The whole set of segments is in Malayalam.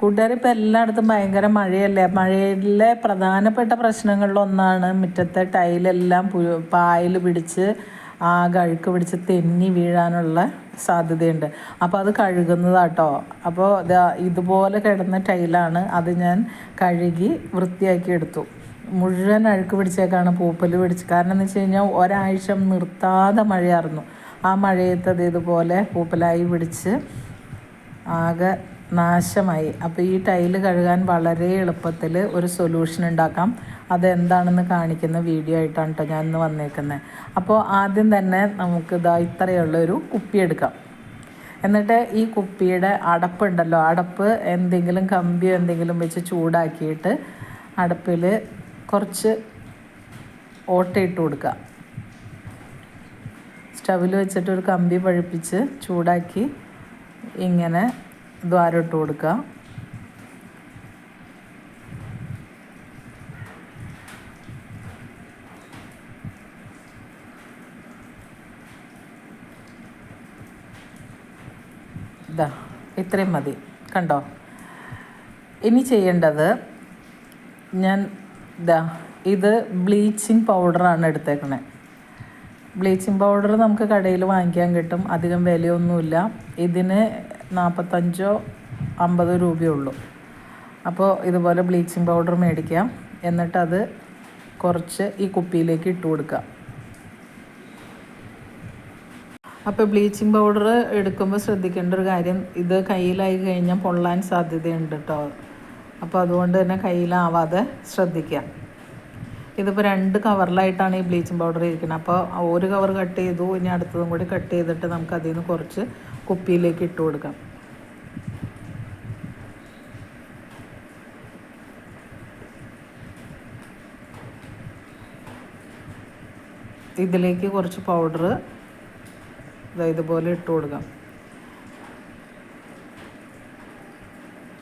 കൂട്ടുകാർ ഇപ്പോൾ എല്ലായിടത്തും ഭയങ്കര മഴയല്ലേ? മഴയിലെ പ്രധാനപ്പെട്ട പ്രശ്നങ്ങളിലൊന്നാണ് മുറ്റത്തെ ടൈലെല്ലാം പായൽ പിടിച്ച് ആ കഴുക്ക് പിടിച്ച് തെന്നി വീഴാനുള്ള സാധ്യതയുണ്ട്. അപ്പോൾ അത് കഴുകുന്നതാട്ടോ. അപ്പോൾ ഇതുപോലെ കിടന്ന ടൈലാണ് അത് ഞാൻ കഴുകി വൃത്തിയാക്കി എടുത്തു. മുഴുവൻ അഴുക്ക് പിടിച്ചേക്കാണ് പൂപ്പൽ പിടിച്ച്. കാരണം എന്ന് വെച്ച് കഴിഞ്ഞാൽ ഒരാഴ്ച നിർത്താതെ മഴയായിരുന്നു ആ മഴയത്തത് ഇതുപോലെ പൂപ്പലായി പിടിച്ച് ആകെ നാശമായി. അപ്പോൾ ഈ ടൈൽ കഴുകാൻ വളരെ എളുപ്പത്തിൽ ഒരു സൊല്യൂഷൻ ഉണ്ടാക്കാം. അതെന്താണെന്ന് കാണിക്കുന്ന വീഡിയോ ആയിട്ടാണ് കേട്ടോ ഞാൻ ഇന്ന് വന്നേക്കുന്നത് അപ്പോൾ ആദ്യം തന്നെ നമുക്ക് ഇതാ ഇത്രയുള്ള ഒരു കുപ്പി എടുക്കാം. എന്നിട്ട് ഈ കുപ്പിയുടെ അടപ്പുണ്ടല്ലോ. അടപ്പ് എന്തെങ്കിലും കമ്പിയോ എന്തെങ്കിലും വെച്ച് ചൂടാക്കിയിട്ട് അടപ്പിൽ കുറച്ച് ഓട്ടയിട്ട് കൊടുക്കുക. സ്റ്റവിൽ വെച്ചിട്ട് ഒരു കമ്പി പഴുപ്പിച്ച് ചൂടാക്കി ഇങ്ങനെ ദ്വാരം ഇട്ട് കൊടുക്കുക. ഇതാ ഇത്രയും മതി. കണ്ടോ? ഇനി ചെയ്യേണ്ടത് ഞാൻ ഇതാ ഇത് ബ്ലീച്ചിങ് പൗഡറാണ് എടുത്തേക്കണേ. ബ്ലീച്ചിങ് പൗഡർ നമുക്ക് കടയിൽ വാങ്ങിക്കാൻ കിട്ടും. അധികം വിലയൊന്നുമില്ല. ഇതിന് നാൽപ്പത്തഞ്ചോ അമ്പതോ രൂപയേ ഉള്ളൂ. അപ്പോൾ ഇതുപോലെ ബ്ലീച്ചിങ് പൗഡർ മേടിക്കാം. എന്നിട്ടത് കുറച്ച് ഈ കുപ്പിയിലേക്ക് ഇട്ട് കൊടുക്കുക അപ്പോൾ ബ്ലീച്ചിങ് പൗഡർ എടുക്കുമ്പോൾ ശ്രദ്ധിക്കേണ്ട ഒരു കാര്യം ഇത് കയ്യിലായി കഴിഞ്ഞാൽ പൊള്ളാൻ സാധ്യതയുണ്ട് കേട്ടോ. അപ്പോൾ അതുകൊണ്ട് തന്നെ കയ്യിലാവാതെ ശ്രദ്ധിക്കാം. ഇതിപ്പോൾ രണ്ട് കവറിലായിട്ടാണ് ഈ ബ്ലീച്ചിങ് പൗഡർ ഇരിക്കുന്നത് അപ്പോൾ ഒരു കവർ കട്ട് ചെയ്തു ഇനി അടുത്തതും കൂടി കട്ട് ചെയ്തിട്ട് നമുക്ക് അതിൽ നിന്ന് കുറച്ച് കുപ്പിയിലേക്ക് ഇട്ട് കൊടുക്കാം. ഇതിലേക്ക് കുറച്ച് പൗഡർ ഇതുപോലെ ഇട്ട് കൊടുക്കാം.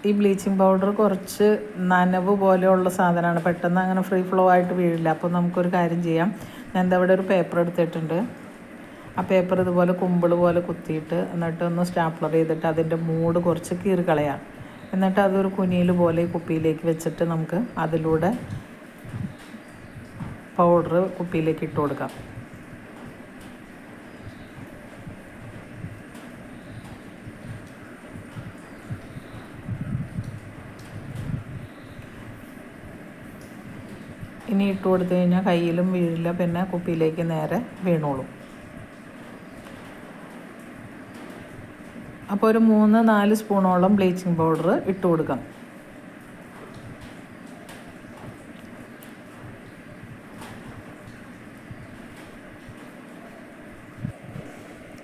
ഈ ബ്ലീച്ചിങ് പൗഡർ കുറച്ച് നനവ് പോലെയുള്ള സാധനമാണ്. പെട്ടെന്ന് അങ്ങനെ ഫ്രീ ഫ്ലോ ആയിട്ട് വീഴില്ല. അപ്പോൾ നമുക്കൊരു കാര്യം ചെയ്യാം. ഞാൻ എന്താ ഇവിടെ ഒരു പേപ്പർ എടുത്തിട്ടുണ്ട്. ആ പേപ്പർ ഇതുപോലെ കുമ്പിൾ പോലെ കുത്തിയിട്ട് എന്നിട്ട് ഒന്ന് സ്റ്റാപ്ലർ ചെയ്തിട്ട് അതിന്റെ മൂട് കുറച്ച് കീറി കളയാം എന്നിട്ട് അതൊരു കുനിയിൽ പോലെ കുപ്പിയിലേക്ക് വെച്ചിട്ട് നമുക്ക് അതിലൂടെ പൗഡർ കുപ്പിയിലേക്ക് ഇട്ട് കൊടുക്കാം. ഇനി ഇട്ട് കൊടുത്തു കഴിഞ്ഞാൽ കയ്യിലും വീഴില്ല പിന്നെ കുപ്പിയിലേക്ക് നേരെ വീണോളും. അപ്പോൾ ഒരു മൂന്ന് നാല് സ്പൂണോളം ബ്ലീച്ചിങ് പൗഡർ ഇട്ട് കൊടുക്കാം.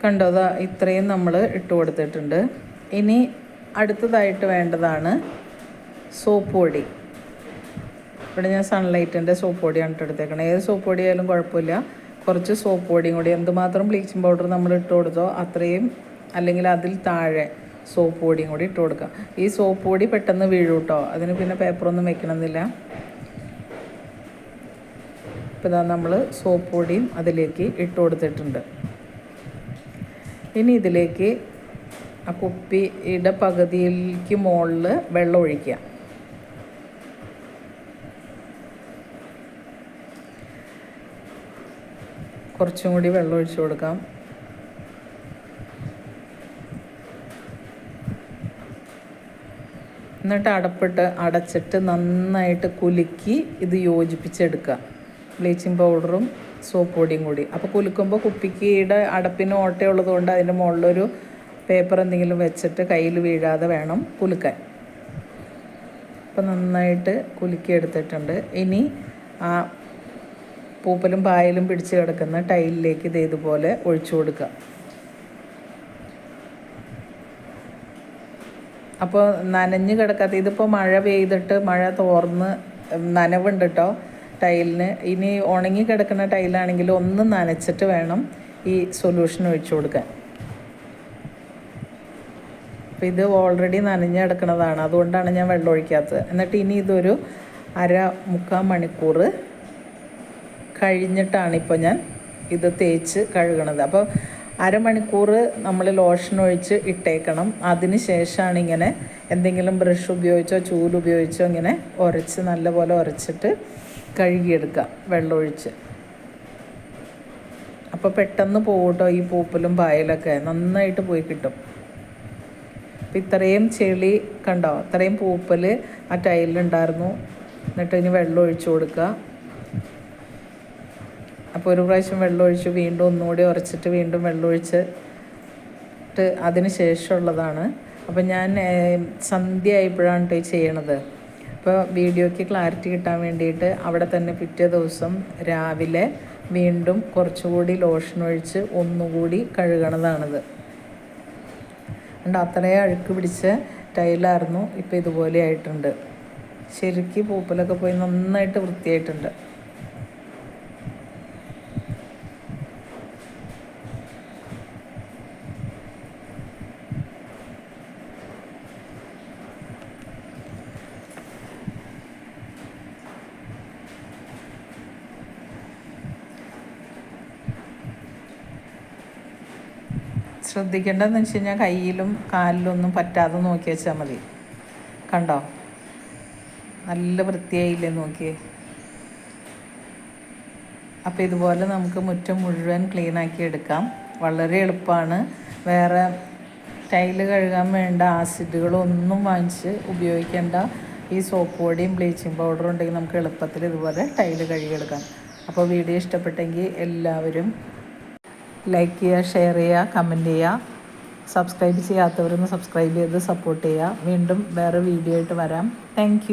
കണ്ടോ അതാ ഇത്രയും നമ്മൾ ഇട്ട് കൊടുത്തിട്ടുണ്ട്. ഇനി അടുത്തതായിട്ട് വേണ്ടതാണ് സോപ്പ് പൊടി. ഇവിടെ ഞാൻ സൺലൈറ്റിന്റെ സോപ്പ് പൊടിയാണ് ഇട്ടെടുത്തേക്കണത് ഏത് സോപ്പ് പൊടി ആയാലും കുഴപ്പമില്ല. കുറച്ച് സോപ്പ് പൊടിയും കൂടി. എന്തുമാത്രം ബ്ലീച്ചിങ് പൗഡർ നമ്മൾ ഇട്ട് കൊടുത്തോ അത്രയും അല്ലെങ്കിൽ അതിൽ താഴെ സോപ്പ് പൊടിയും കൂടി ഇട്ട് കൊടുക്കുക ഈ സോപ്പ് പൊടി പെട്ടെന്ന് വീഴും കേട്ടോ അതിന് പിന്നെ പേപ്പറൊന്നും വെക്കണമെന്നില്ല. ഇപ്പോൾ ഇതാ നമ്മൾ സോപ്പ് പൊടിയും അതിലേക്ക് ഇട്ട് കൊടുത്തിട്ടുണ്ട്. ഇനി ഇതിലേക്ക് ആ കുപ്പിയുടെ പകുതിയിലേക്ക് മുകളിൽ വെള്ളം ഒഴിക്കുക. കുറച്ചും കൂടി വെള്ളം ഒഴിച്ചു കൊടുക്കാം. എന്നിട്ട് അടപ്പിട്ട് അടച്ചിട്ട് നന്നായിട്ട് കുലുക്കി ഇത് യോജിപ്പിച്ചെടുക്കുക. ബ്ലീച്ചിങ് പൗഡറും സോപ്പ് പൊടിയും കൂടി. അപ്പോൾ കുലുക്കുമ്പോൾ കുപ്പിക്കിയുടെ അടപ്പിന് ഓട്ടയുള്ളത് കൊണ്ട് അതിന്റെ മുകളിലൊരു പേപ്പർ എന്തെങ്കിലും വെച്ചിട്ട് കയ്യിൽ വീഴാതെ വേണം കുലുക്കാൻ. അപ്പോൾ നന്നായിട്ട് കുലുക്കി എടുത്തിട്ടുണ്ട്. ഇനി ആ പൂപ്പലും പായലും പിടിച്ച് കിടക്കുന്ന ടൈലിലേക്ക് ഇത് ഇതുപോലെ ഒഴിച്ചു കൊടുക്കുക. അപ്പോൾ നനഞ്ഞ് കിടക്കാത്ത ഇതിപ്പോൾ മഴ പെയ്തിട്ട് മഴ തോർന്ന് നനവുണ്ട് കേട്ടോ ടൈലിന്. ഇനി ഉണങ്ങി കിടക്കുന്ന ടൈലാണെങ്കിൽ ഒന്ന് നനച്ചിട്ട് വേണം ഈ സൊല്യൂഷൻ ഒഴിച്ചു കൊടുക്കാൻ. അപ്പോൾ ഇത് ഓൾറെഡി നനഞ്ഞ് കിടക്കുന്നതാണ്. അതുകൊണ്ടാണ് ഞാൻ വെള്ളം ഒഴിക്കാത്തത് എന്നിട്ട് ഇനി ഇതൊരു അര മുക്കാൽ മണിക്കൂർ കഴിഞ്ഞിട്ടാണ് ഇപ്പോൾ ഞാൻ ഇത് തേച്ച് കഴുകണത്. അപ്പോൾ അരമണിക്കൂർ നമ്മൾ ലോഷൻ ഒഴിച്ച് ഇട്ടേക്കണം. അതിന് ശേഷമാണ് ഇങ്ങനെ എന്തെങ്കിലും ബ്രഷ് ഉപയോഗിച്ചോ ചൂൽ ഉപയോഗിച്ചോ ഇങ്ങനെ ഉരച്ച് നല്ലപോലെ ഉരച്ചിട്ട് കഴുകിയെടുക്കുക വെള്ളമൊഴിച്ച് അപ്പോൾ പെട്ടെന്ന് പോകട്ടോ ഈ പൂപ്പലും പായലൊക്കെ. നന്നായിട്ട് പോയി കിട്ടും. അപ്പം ഇത്രയും ചെളി കണ്ടോ? ഇത്രയും പൂപ്പൽ ആ ടൈലിലുണ്ടായിരുന്നു. എന്നിട്ട് ഇനി വെള്ളം ഒഴിച്ചു കൊടുക്കുക. അപ്പോൾ ഒരു പ്രാവശ്യം വെള്ളം ഒഴിച്ച് വീണ്ടും ഒന്നുകൂടി ഉറച്ചിട്ട് വീണ്ടും വെള്ളം ഒഴിച്ച് ഇട്ട് അതിന് ശേഷമുള്ളതാണ്. അപ്പോൾ ഞാൻ സന്ധ്യ ആയപ്പോഴാണ് കേട്ടോ ചെയ്യണത്. അപ്പോൾ വീഡിയോയ്ക്ക് ക്ലാരിറ്റി കിട്ടാൻ വേണ്ടിയിട്ട് അവിടെ തന്നെ പിറ്റേ ദിവസം രാവിലെ വീണ്ടും കുറച്ചുകൂടി ലോഷൻ ഒഴിച്ച് ഒന്നുകൂടി കഴുകണതാണിത്. ഉണ്ട് അത്രയും അഴുക്ക് പിടിച്ച ടൈലായിരുന്നു ഇപ്പോൾ ഇതുപോലെ ആയിട്ടുണ്ട്. ശരിക്കും പൂപ്പലൊക്കെ പോയി നന്നായിട്ട് വൃത്തിയായിട്ടുണ്ട്. ശ്രദ്ധിക്കേണ്ടതെന്ന് വെച്ച് കഴിഞ്ഞാൽ കയ്യിലും ഒന്നും പറ്റാതെ നോക്കി വെച്ചാൽ മതി. കണ്ടോ? നല്ല വൃത്തിയായില്ലേ നോക്കിയേ. അപ്പോൾ ഇതുപോലെ നമുക്ക് മുറ്റം മുഴുവൻ ക്ലീൻ ആക്കി എടുക്കാം. വളരെ എളുപ്പമാണ്. വേറെ ടൈൽ കഴുകാൻ വേണ്ട ആസിഡുകളൊന്നും വാങ്ങിച്ച് ഉപയോഗിക്കേണ്ട ഈ സോപ്പ് പൊടിയും ബ്ലീച്ചിങ് പൗഡറും ഉണ്ടെങ്കിൽ നമുക്ക് എളുപ്പത്തിൽ ഇതുപോലെ ടൈൽ കഴുകിയെടുക്കാം. അപ്പോൾ വീഡിയോ ഇഷ്ടപ്പെട്ടെങ്കിൽ എല്ലാവരും ലൈക്ക് ചെയ്യുക ഷെയർ ചെയ്യുക കമന്റ് ചെയ്യുക. സബ്സ്ക്രൈബ് ചെയ്യാത്തവരൊന്ന് സബ്സ്ക്രൈബ് ചെയ്ത് സപ്പോർട്ട് ചെയ്യുക. വീണ്ടും വേറെ വീഡിയോ ആയിട്ട് വരാം. താങ്ക്